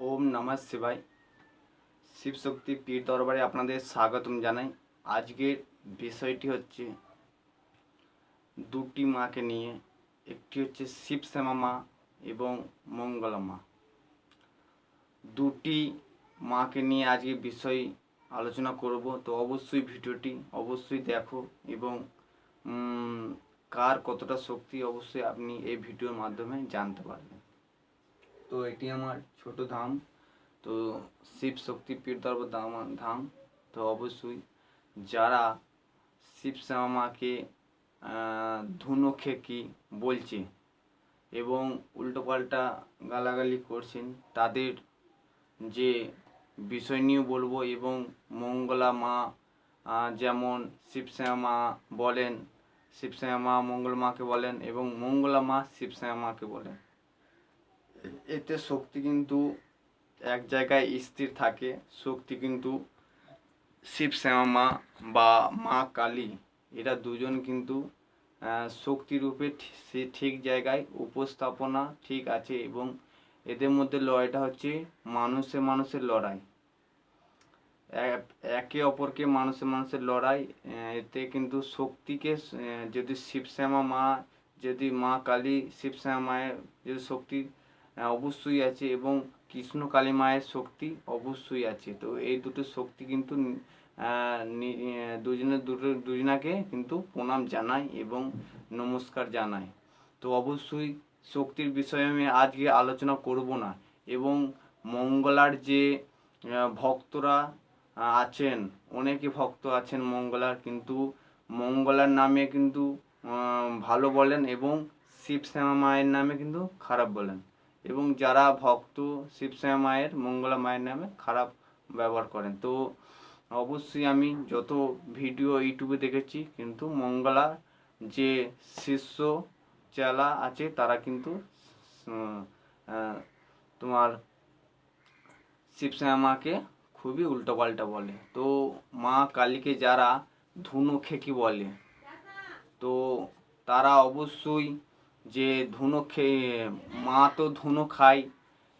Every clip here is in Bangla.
ওম নমঃ শিবায়। শিবশক্তি পীর দরবারে আপনাদের স্বাগতম জানাই। আজকের বিষয়টি হচ্ছে দুটি মাকে নিয়ে, একটি হচ্ছে শিবশ্যামা মা এবং মঙ্গলা মা। দুটি মাকে নিয়ে আজকে বিষয় আলোচনা করব। তো অবশ্যই ভিডিওটি অবশ্যই দেখো এবং কার কতটা শক্তি অবশ্যই আপনি এই ভিডিওর মাধ্যমে জানতে পারবেন। তো এটি আমার ছোট ধাম। তো শিব শক্তি পীর দরবার ধাম ধাম। তো অবশ্যই যারা শিব শ্যামা মাকে আহ, ধুনো খেকি বলছে এবং উল্টোপাল্টা গালাগালি করছেন তাদের যে বিষয় নিয়ে বলব এবং মঙ্গলা মা যেমন শিবশ্যামা মা বলেন শিবশ্যামা মা মঙ্গল মাকে বলেন এবং মঙ্গলা মা শিবশ্যামা মাকে বলেন। এতে শক্তি কিন্তু এক জায়গায় স্থির থাকে। শক্তি কিন্তু শিব শ্যামা, মা বা মা কালী, এরা দুজন কিন্তু শক্তিরূপে সে ঠিক জায়গায় উপস্থাপনা ঠিক আছে এবং এদের মধ্যে লড়াইটা হচ্ছে মানুষে মানুষের লড়াই। এক- অপরকে মানুষে মানুষের লড়াই এতে কিন্তু শক্তিকে যদি শিবশ্যামা মা, যদি মা কালী শিবশ্যামা মায়ের যদি শক্তি অবশ্যই আছে এবং কৃষ্ণ কালী মায়ের শক্তি অবশ্যই আছে। তো এই দুটো শক্তি কিন্তু আহ, নি- আহ, দুজনের দুটো দুজনাকে কিন্তু প্রণাম জানাই এবং নমস্কার জানাই। তো অবশ্যই শক্তির বিষয়ে আমি আজকে আলোচনা করব না এবং মঙ্গলার যে ভক্তরা আছেন অনেকে ভক্ত আছেন মঙ্গলার কিন্তু মঙ্গলার নামে কিন্তু ভালো বলেন এবং শিব শ্যামা মায়ের নামে কিন্তু খারাপ বলেন। এবং যারা ভক্ত, শিব শ্যামা মায়ের, মঙ্গলা মায়ের নামে খারাপ ব্যবহার করেন। তো অবশ্যই আমি যত ভিডিও ইউটিউবে দেখেছি, কিন্তু মঙ্গলা যে শিষ্য চেলা আছে, তারা কিন্তু তোমার শিবশ্যামা মাকে খুবই উল্টোপাল্টা বলে। তো মা কালীকে যারা ধুনো খেকি বলে, তো তারা অবশ্যই যে ধুনো খেয়ে মা তো ধুনো খায়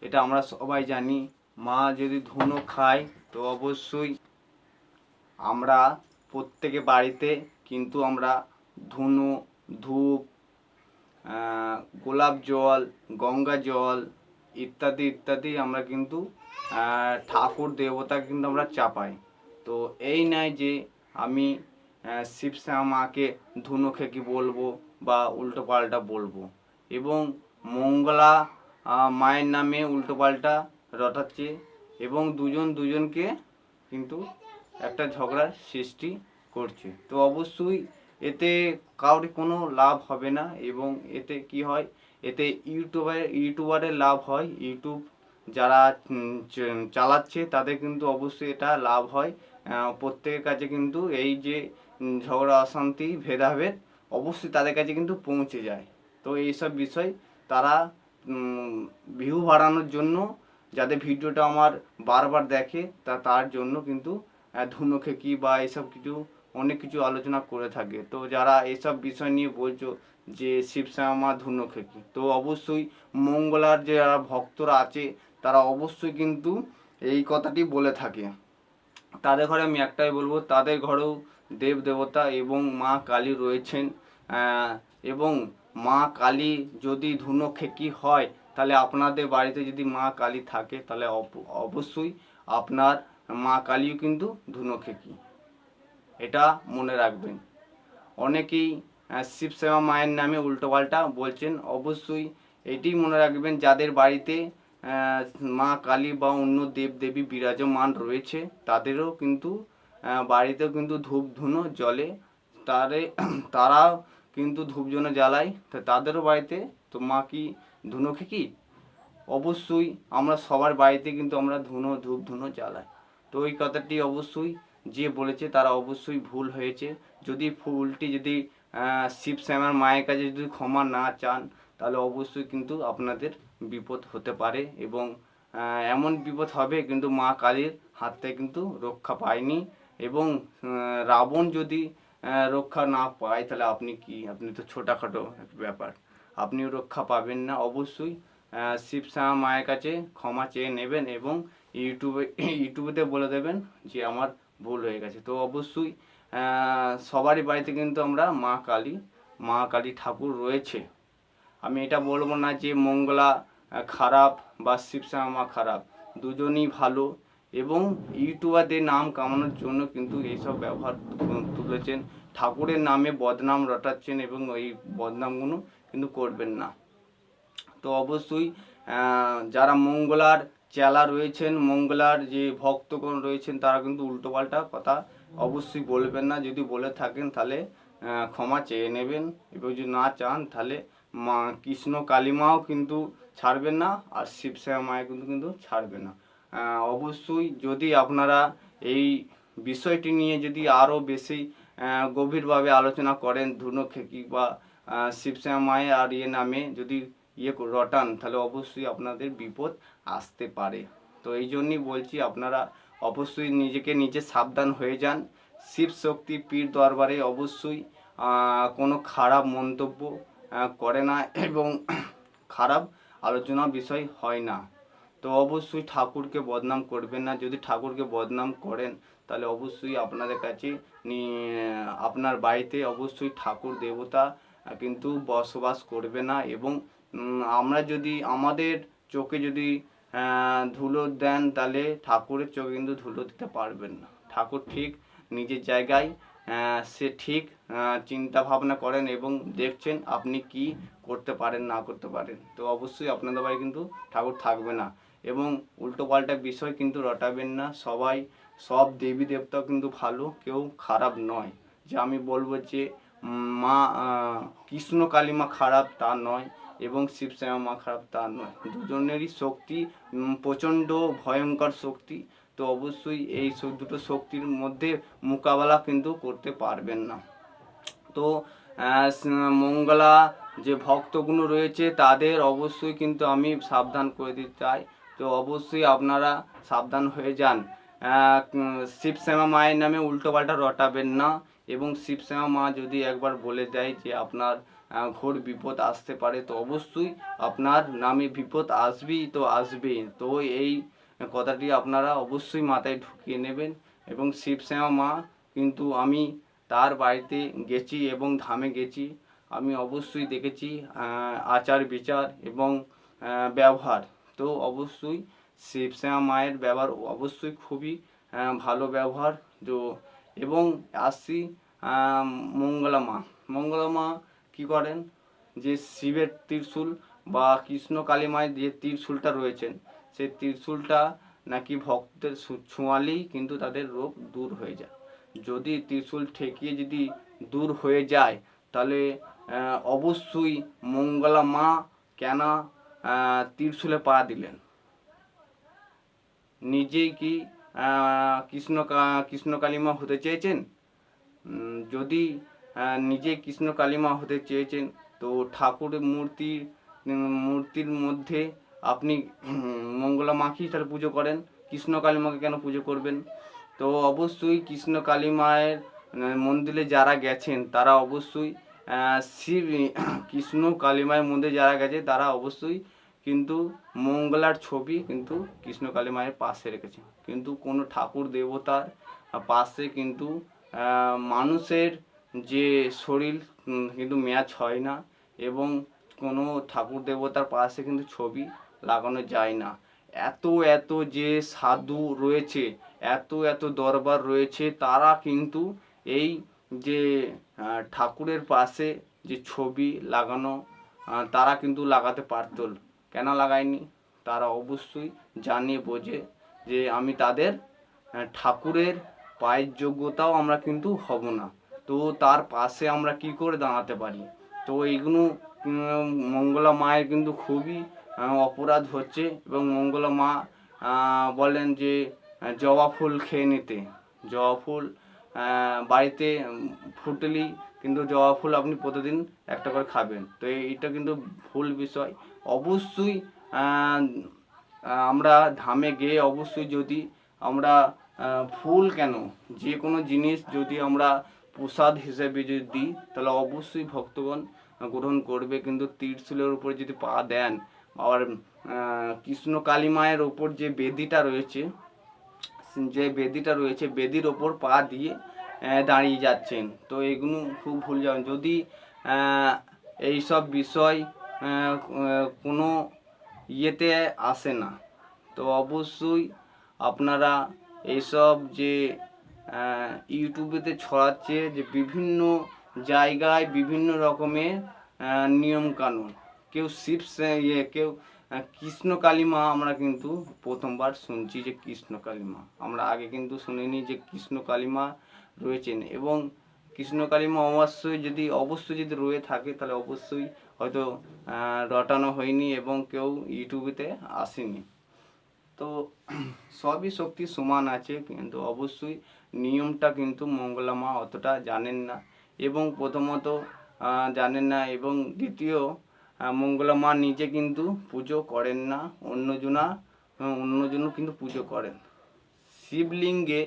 এটা আমরা সবাই জানি। মা যদি ধুনো খায় তো অবশ্যই আমরা প্রত্যেকে বাড়িতে কিন্তু আমরা ধুনো ধূপ গোলাপ জল গঙ্গা জল ইত্যাদি ইত্যাদি আমরা কিন্তু ঠাকুর দেবতা কিন্তু আমরা চাপাই। তো এই নয় যে আমি আহ, শিব শ্যামা মাকে ধুনো খেকি বলব? বা উল্টো পাল্টা বলব। এবং মঙ্গলা মায়ের নামে উল্টো পাল্টা রটাচ্ছে এবং দুজন দুজনকে কিন্তু একটা ঝগড়ার সৃষ্টি করছে। তো অবশ্যই এতে কাউরি কোনো লাভ হবে না এবং এতে কি হয়, এতে ইউটিউবার, ইউটিউবারের লাভ হয়। ইউটিউব যারা চালাচ্ছে তাদের কিন্তু অবশ্যই এটা লাভ হয়। প্রত্যেকের কাছে কিন্তু এই যে ঝগড়া, অশান্তি, ভেদাভেদ অবশ্যই তাদের কাছে কিন্তু পৌঁছে যায়। তো এইসব বিষয় তারা ভিউ বাড়ানোর জন্য যাদের ভিডিওটা আমার বারবার দেখে, তা তার জন্য কিন্তু ধুনো খেকি বা এইসব কিছু, অনেক কিছু আলোচনা করে থাকে। তো যারা এইসব বিষয় নিয়ে বলছো যে শিবশ্যামা মা ধুনো খেকি তো অবশ্যই মঙ্গলার যারা ভক্তরা আছে, তারা অবশ্যই কিন্তু এই কথাটি বলে থাকে। তাদের ঘরে আমি একটাই বলব, তাদের ঘরেও দেব দেবতা এবং মা কালী রয়েছেন এবং মা কালী যদি ধুনো খেকি হয়, তাহলে আপনাদের বাড়িতে যদি মা কালী থাকে, তাহলে অবশ্যই আপনার মা কালীও কিন্তু ধুনো খেকি এটা মনে রাখবেন। অনেকেই শিবসেবা মায়ের নামে উল্টোপাল্টা বলছেন, অবশ্যই এটি মনে রাখবেন, যাদের বাড়িতে মা কালী বা অন্য দেব দেবী বিরাজমান রয়েছে, তাদেরও কিন্তু বাড়িতেও কিন্তু ধূপ ধুনো, জলে। তারে, তারাও কিন্তু ধূপ জন্য জ্বালায়। তা তাদেরও বাড়িতে, তো মা কি ধুনো খেকি অবশ্যই আমরা সবার বাড়িতে কিন্তু আমরা ধুনো, ধূপ ধুনো জ্বালাই। তো ওই কথাটি অবশ্যই যে বলেছে তারা অবশ্যই ভুল হয়েছে। যদি ভুলটি যদি শিব শ্যামার মায়ের কাছে যদি ক্ষমা না চান, তাহলে অবশ্যই কিন্তু আপনাদের বিপদ হতে পারে এবং এমন বিপদ হবে কিন্তু মা কালীর হাত থেকে কিন্তু রক্ষা পায়নি। এবং রাবণ যদি রক্ষা না পায়, তাহলে আপনি কি? আপনি তো ছোটোখাটো ব্যাপার। আপনিও রক্ষা পাবেন না অবশ্যই। শিবশ্যামা মায়ের কাছে ক্ষমা চেয়ে নেবেন এবং ইউটিউবে, ইউটিউবেতে বলে দেবেন যে আমার ভুল হয়ে গেছে। তো অবশ্যই সবারই বাড়িতে কিন্তু আমরা মা কালী মা কালী ঠাকুর রয়েছে। আমি এটা বলব না যে মঙ্গলা খারাপ বা শিবশ্যামা মা খারাপ। দুজনই ভালো। এবং ইউটিউবারদের নাম কামানোর জন্য কিন্তু এইসব ব্যবহার তুলেছেন। ঠাকুরের নামে বদনাম রটাচ্ছেন এবং এই বদনামগুলো কিন্তু করবেন না। তো অবশ্যই যারা মঙ্গলার চেলা রয়েছেন, মঙ্গলার যে ভক্তগণ রয়েছেন, তারা কিন্তু উল্টোপাল্টা কথা অবশ্যই বলবেন না। যদি বলে থাকেন তাহলে ক্ষমা চেয়ে নেবেন। এবং যদি না চান তাহলে মা কৃষ্ণ কালিমাও কিন্তু ছাড়বেন না, আর শিবশ্যামা মায়া কিন্তু কিন্তু ছাড়বে না। অবশ্যই যদি আপনারা এই বিষয়টি নিয়ে যদি আরও বেশি গভীরভাবে আলোচনা করেন ধুনো খেকি বা আহ, শিবশ্যামা মায়ের আর ইয়ে নামে যদি ইয়ে রটান তাহলে অবশ্যই আপনাদের বিপদ আসতে পারে। তো এই জন্যই বলছি আপনারা অবশ্যই নিজেকে নিজে সাবধান হয়ে যান। শিব শক্তি পীর দরবারে অবশ্যই কোনো খারাপ মন্তব্য করে না এবং খারাপ আলোচনা বিষয় হয় না। তো অবশ্যই ঠাকুরকে বদনাম করবেন না। যদি ঠাকুরকে বদনাম করেন, তাহলে অবশ্যই আপনাদের কাছে আপনার বাড়িতে অবশ্যই ঠাকুর দেবতা কিন্তু বসবাস করবে না এবং আমরা যদি আমাদের চোখে যদি ধুলো দেন, তাহলে ঠাকুরের চোখে কিন্তু ধুলো দিতে পারবেন না। ঠাকুর ঠিক নিজের জায়গায় সে ঠিক চিন্তা ভাবনা করেন এবং দেখছেন আপনি কি করতে পারেন, না করতে পারেন। তো অবশ্যই আপনাদের বাড়ি কিন্তু ঠাকুর থাকবে না। এবং উল্টোপাল্টা বিষয় কিন্তু রটাবেন না। সবাই, সব দেবী দেবতা কিন্তু ভালো, কেউ খারাপ নয়। যে আমি বলব যে, মা কৃষ্ণ কালিমা খারাপ তা নয় এবং শিবশ্যামা মা খারাপ তা নয়। দুজনেরই শক্তি প্রচণ্ড ভয়ঙ্কর শক্তি। তো অবশ্যই এই দুটো শক্তির মধ্যে মোকাবেলা কিন্তু করতে পারবেন না। তো মঙ্গলা যে ভক্তগুলো রয়েছে তাদের অবশ্যই কিন্তু আমি সাবধান করে দিতে চাই। তো অবশ্যই আপনারা সাবধান হয়ে যান। শিবশ্যামা মায়ের নামে উল্টোপাল্টা রটাবেন না এবং শিবশ্যামা মা যদি একবার বলে দেয় যে আপনার ঘোর বিপদ আসতে পারে, তো অবশ্যই আপনার নামে বিপদ আসবেই তো আসবেই। তো এই কথাটি আপনারা অবশ্যই মাথায় ঢুকিয়ে নেবেন এবং শিবশ্যামা মা কিন্তু আমি তার বাড়িতে গেছি এবং ধামে গেছি। আমি অবশ্যই দেখেছি আচার বিচার এবং ব্যবহার। তো অবশ্যই শিবশ্যামা মায়ের ব্যবহার অবশ্যই খুবই ভালো ব্যবহার। তো এবং আসছি মঙ্গলা মা। মঙ্গলা মা কী করেন? যে শিবের ত্রিশূল বা কৃষ্ণ কালী মায়ের যে ত্রিশূলটা রয়েছেন সেই ত্রিশূলটা নাকি ভক্তদের ছু- ছোঁয়ালেই কিন্তু তাদের রোগ দূর হয়ে যায়। যদি ত্রিশূল ঠেকিয়ে যদি দূর হয়ে যায়, তাহলে অবশ্যই মঙ্গলা মা কেন ত্রিশূলে পা দিলেন। নিজেই কি কৃষ্ণ কৃষ্ণ কালিমা হতে চেয়েছেন? যদি নিজে কৃষ্ণ কালিমা হতে চেয়েছেন তো ঠাকুরের মূর্তির মূর্তির মধ্যে আপনি মঙ্গলা মাকেই তাহলে পুজো করেন। কৃষ্ণ কালিমাকে কেন পুজো করবেন? তো অবশ্যই কৃষ্ণ কালী মায়ের আহ, মন্দিরে যারা গেছেন তারা অবশ্যই শিব কৃষ্ণ কালী মায়ের মন্দিরে যারা গেছে তারা অবশ্যই কিন্তু মঙ্গলার ছবি কিন্তু কৃষ্ণ কালী মায়ের পাশে রেখেছে। কিন্তু কোনো ঠাকুর দেবতার পাশে কিন্তু মানুষের যে শরীর কিন্তু ম্যাচ হয় না এবং কোনো ঠাকুর দেবতার পাশে কিন্তু ছবি লাগানো যায় না। এত এত যে সাধু রয়েছে, এত এত দরবার রয়েছে, তারা কিন্তু এই যে ঠাকুরের পাশে যে ছবি লাগানো তারা কিন্তু লাগাতে পারতো কেন লাগায়নি তারা অবশ্যই জানে, বোঝে যে আমি তাদের ঠাকুরের পায়ের যোগ্যতাও আমরা কিন্তু হব না। তো তার পাশে আমরা কি করে দাঁড়াতে পারি? তো এইগুলো মঙ্গলা মায়ের কিন্তু খুবই অপরাধ হচ্ছে এবং মঙ্গলা মা বলেন যে, জবা ফুল খেয়ে নিতে। জবা ফুল বাড়িতে ফুটলি, কিন্তু জবা ফুল আপনি প্রতিদিন একটা করে খাবেন। তো এইটা কিন্তু ভুল বিষয়। অবশ্যই আমরা ধামে গিয়ে অবশ্যই যদি আমরা ফুল কেন যে কোনো জিনিস যদি আমরা প্রসাদ হিসেবে যদি দিই তাহলে অবশ্যই ভক্তগণ গ্রহণ করবে। কিন্তু তীর্থলের উপরে যদি পা দেন, আর কৃষ্ণ কালী মায়ের ওপর যে বেদিটা রয়েছে, যে বেদিটা রয়েছে, বেদির ওপর পা দিয়ে দাঁড়িয়ে যাচ্ছেন। তো এগুলো খুব ভুল যাবেন যদি এইসব বিষয় কোনো ইয়েতে আসে না। তো অবশ্যই আপনারা এইসব যে ইউটিউবেতে ছড়াচ্ছে যে বিভিন্ন জায়গায় বিভিন্ন রকমের আহ, নিয়ম কানুন কেউ শিব ইয়ে কেউ কৃষ্ণ কালিমা আমরা কিন্তু প্রথমবার শুনছি যে কৃষ্ণ কালিমা। আমরা আগে কিন্তু শুনিনি যে কৃষ্ণ কালিমা রয়েছেন এবং কৃষ্ণ কালিমা অবশ্যই যদি অবশ্যই যদি রয়ে থাকে, তাহলে অবশ্যই হয়তো রটানো হয়নি এবং কেউ ইউটিউবেতে আসেনি। তো সবই শক্তি সমান আছে, কিন্তু অবশ্যই নিয়মটা কিন্তু মঙ্গলা মা অতটা জানেন না এবং প্রথমত জানেন না এবং দ্বিতীয় মঙ্গলা মা নিজে কিন্তু পুজো করেন না, অন্যজনা, অন্যজনও কিন্তু পুজো করেন। শিবলিঙ্গে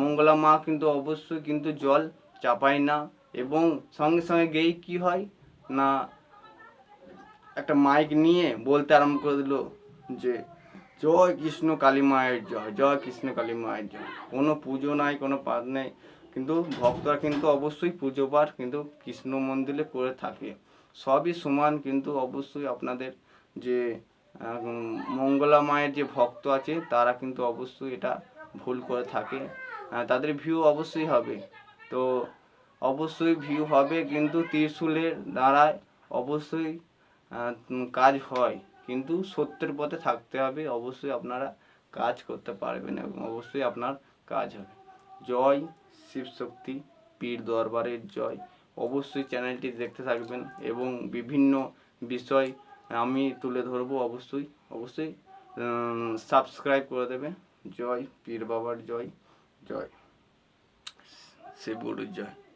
মঙ্গলা মা কিন্তু অবশ্যই কিন্তু জল চাপায় না এবং সঙ্গে সঙ্গে গেই কি হয় না, একটা মাইক নিয়ে বলতে আরম্ভ করে দিল যে, জয় কৃষ্ণ কালী মায়ের জয় জয় কৃষ্ণ কালী মায়ের জয়। কোনো পুজো নাই, কোনো পাঠ নেই, কিন্তু ভক্তরা কিন্তু অবশ্যই পুজো পাঠ কিন্তু কৃষ্ণ মন্দিরে করে থাকে। সবই সমান কিন্তু অবশ্যই আপনাদের যে মঙ্গলা মায়ের যে ভক্ত আছে তারা কিন্তু অবশ্যই এটা ভুল করে থাকে তাদের ভিউ অবশ্যই হবে। তো অবশ্যই ভিউ হবে, কিন্তু ত্রিশূলের দ্বারায় অবশ্যই কাজ হয়। কিন্তু সত্যের পথে থাকতে হবে, অবশ্যই আপনারা কাজ করতে পারবেন এবং অবশ্যই আপনার কাজ হবে। জয় শিবশক্তি পীর দরবারের জয়। অবশ্যই চ্যানেলটি দেখতে থাকবেন এবং বিভিন্ন বিষয় আমি তুলে ধরবো। অবশ্যই অবশ্যই সাবস্ক্রাইব করে দেবে জয় পীর বাবার জয় জয়। শিবগুরুর জয়।